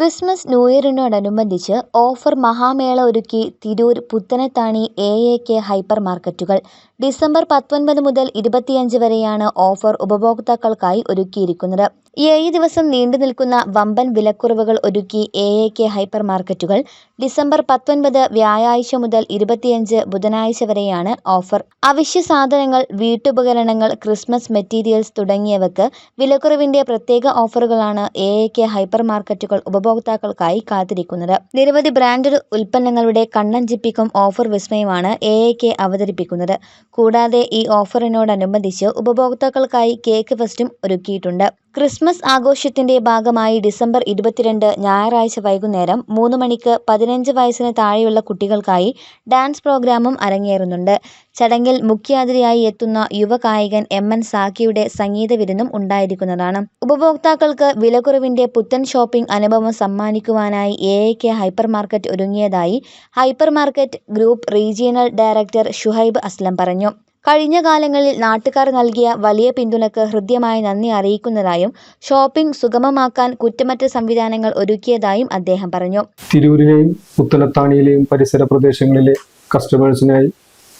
Christmas new ഇയറിനോടനുബന്ധിച്ച് offer മഹാമേള ഒരുക്കി Tirur Puthanathani A A K hyper മാർക്കറ്റുകൾ ഡിസംബർ പത്തൊൻപത് മുതൽ ഇരുപത്തിയഞ്ച് വരെയാണ് ഓഫർ ഉപഭോക്താക്കൾക്കായി ഒരുക്കിയിരിക്കുന്നത്. ഏഴ് ദിവസം നീണ്ടു നിൽക്കുന്ന വമ്പൻ വിലക്കുറവുകൾ ഒരുക്കി എ എ കെ ഹൈപ്പർ മാർക്കറ്റുകൾ ഡിസംബർ പത്തൊൻപത് വ്യാഴാഴ്ച മുതൽ ഇരുപത്തിയഞ്ച് ബുധനാഴ്ച വരെയാണ് ഓഫർ. അവശ്യ സാധനങ്ങൾ വീട്ടുപകരണങ്ങൾ ക്രിസ്മസ് മെറ്റീരിയൽസ് തുടങ്ങിയവക്ക് വിലക്കുറവിന്റെ പ്രത്യേക ഓഫറുകളാണ് എ എ കെ ഹൈപ്പർ മാർക്കറ്റുകൾ ഉപഭോക്താക്കൾക്കായി കാത്തിരിക്കുന്നത്. നിരവധി ബ്രാൻഡഡ് ഉൽപ്പന്നങ്ങളുടെ കണ്ണഞ്ചിപ്പിക്കും ഓഫർ വിസ്മയമാണ് എ എ കെ അവതരിപ്പിക്കുന്നത്. കൂടാതെ ഈ ഓഫറിനോടനുബന്ധിച്ച് ഉപഭോക്താക്കൾക്കായി കേക്ക് ഫെസ്റ്റും ഒരുക്കിയിട്ടുണ്ട്. ക്രിസ്മസ് ആഘോഷത്തിന്റെ ഭാഗമായി ഡിസംബർ ഇരുപത്തിരണ്ട് ഞായറാഴ്ച വൈകുന്നേരം മൂന്ന് മണിക്ക് പതിനഞ്ച് വയസ്സിന് താഴെയുള്ള കുട്ടികൾക്കായി ഡാൻസ് പ്രോഗ്രാമും അരങ്ങേറുന്നുണ്ട്. ചടങ്ങിൽ മുഖ്യാതിഥിയായി എത്തുന്ന യുവകായികൻ എം എൻ സാക്കിയുടെ സംഗീത വിരുന്നും ഉണ്ടായിരിക്കുന്നതാണ്. ഉപഭോക്താക്കൾക്ക് വിലക്കുറവിന്റെ പുത്തൻ ഷോപ്പിംഗ് അനുഭവം സമ്മാനിക്കുവാനായി A A K hyper market ഒരുങ്ങിയതായി hyper market group regional director Shuhaib Aslam പറഞ്ഞു. കഴിഞ്ഞ കാലങ്ങളിൽ നാട്ടുകാർ നൽകിയ വലിയ പിന്തുണക്ക് ഹൃദ്യമായ നന്ദി അറിയിക്കുന്നതായും ഷോപ്പിംഗ് സുഗമമാക്കാൻ കുറ്റമറ്റ സംവിധാനങ്ങൾ ഒരുക്കിയതായും അദ്ദേഹം പറഞ്ഞു. തിരൂരിലെയും പുത്തനത്താണിയിലെയും പരിസര പ്രദേശങ്ങളിലെ കസ്റ്റമേഴ്സിനായി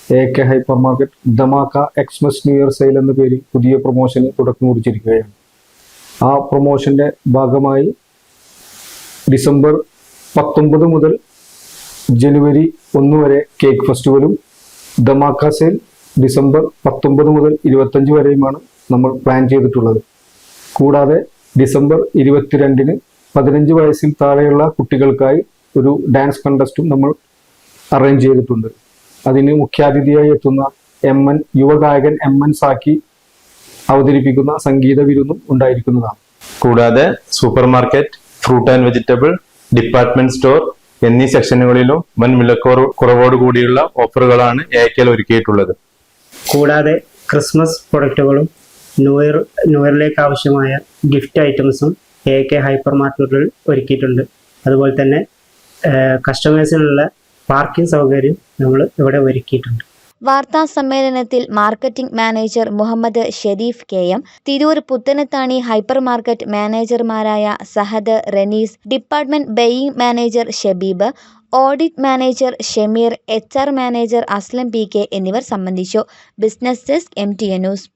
A K hyper market Dhamaka Xmas new year sale എന്ന പേരിൽ പുതിയ പ്രൊമോഷന് തുടക്കം കുറിച്ചിരിക്കുകയാണ്. ആ പ്രൊമോഷന്റെ ഭാഗമായി ഡിസംബർ പത്തൊമ്പത് മുതൽ ജനുവരി ഒന്ന് വരെ കേക്ക് ഫെസ്റ്റിവലും ദമാക്ക സെയിൽ ഡിസംബർ പത്തൊമ്പത് മുതൽ ഇരുപത്തഞ്ച് വരെയുമാണ് നമ്മൾ പ്ലാൻ ചെയ്തിട്ടുള്ളത്. കൂടാതെ ഡിസംബർ ഇരുപത്തിരണ്ടിന് പതിനഞ്ച് വയസ്സിൽ താഴെയുള്ള കുട്ടികൾക്കായി ഒരു ഡാൻസ് കണ്ടസ്റ്റും നമ്മൾ അറേഞ്ച് ചെയ്തിട്ടുണ്ട്. അതിന് മുഖ്യാതിഥിയായി എത്തുന്ന എം എൻ യുവഗായകൻ എം എൻ സാക്കി അവതരിപ്പിക്കുന്ന സംഗീത വിരുന്നും ഉണ്ടായിരിക്കുന്നതാണ്. കൂടാതെ super market fruit and vegetable department store എന്നീ സെക്ഷനുകളിലും വൻ വിലക്കുറവോടുകൂടിയുള്ള കൂടിയുള്ള ഓഫറുകളാണ് എ കെൽ ഒരുക്കിയിട്ടുള്ളത്. കൂടാതെ ക്രിസ്മസ് പ്രൊഡക്റ്റുകളും ന്യൂ ഇയർ ആവശ്യമായ ഗിഫ്റ്റ് ഐറ്റംസും എ കെ ഹൈപ്പർ മാർക്കറ്റുകളിൽ ഒരുക്കിയിട്ടുണ്ട്. അതുപോലെ തന്നെ കസ്റ്റമേഴ്സിനുള്ള പാർക്കിംഗ് സൗകര്യം നമ്മൾ ഇവിടെ ഒരുക്കിയിട്ടുണ്ട്. വാർത്താ സമ്മേളനത്തിൽ marketing manager Muhammad Sharif K M Tirur Puthanathani hyper market മാനേജർമാരായ Sahad Ranees department buying manager Shabeeb audit manager Shameer H R manager Aslam P K എന്നിവർ സംബന്ധിച്ചു. Business desk M T news.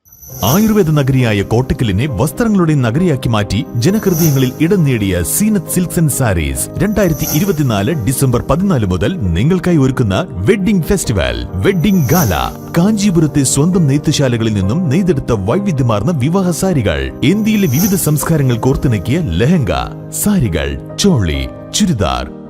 Ayurveda നഗരിയായ കോട്ടക്കലിനെ വസ്ത്രങ്ങളുടെ നഗരിയാക്കി മാറ്റി ജനഹൃദയങ്ങളിൽ ഇടം നേടിയ Zeenath silks and saris രണ്ടായിരത്തി ഇരുപത്തിനാല് December പതിനാല് മുതൽ നിങ്ങൾക്കായി ഒരുക്കുന്ന വെഡ്ഡിംഗ് ഫെസ്റ്റിവൽ വെഡ്ഡിംഗ് ഗാല. കാഞ്ചീപുരത്തെ സ്വന്തം നെയ്ത്തുശാലകളിൽ നിന്നും നെയ്തെടുത്ത വൈവിധ്യമാർന്ന വിവാഹ സാരികൾ ഇന്ത്യയിലെ വിവിധ സംസ്കാരങ്ങൾ കോർത്തിണക്കിയ ലെഹങ്ക സാരികൾ ചോളി ചുരിദാർ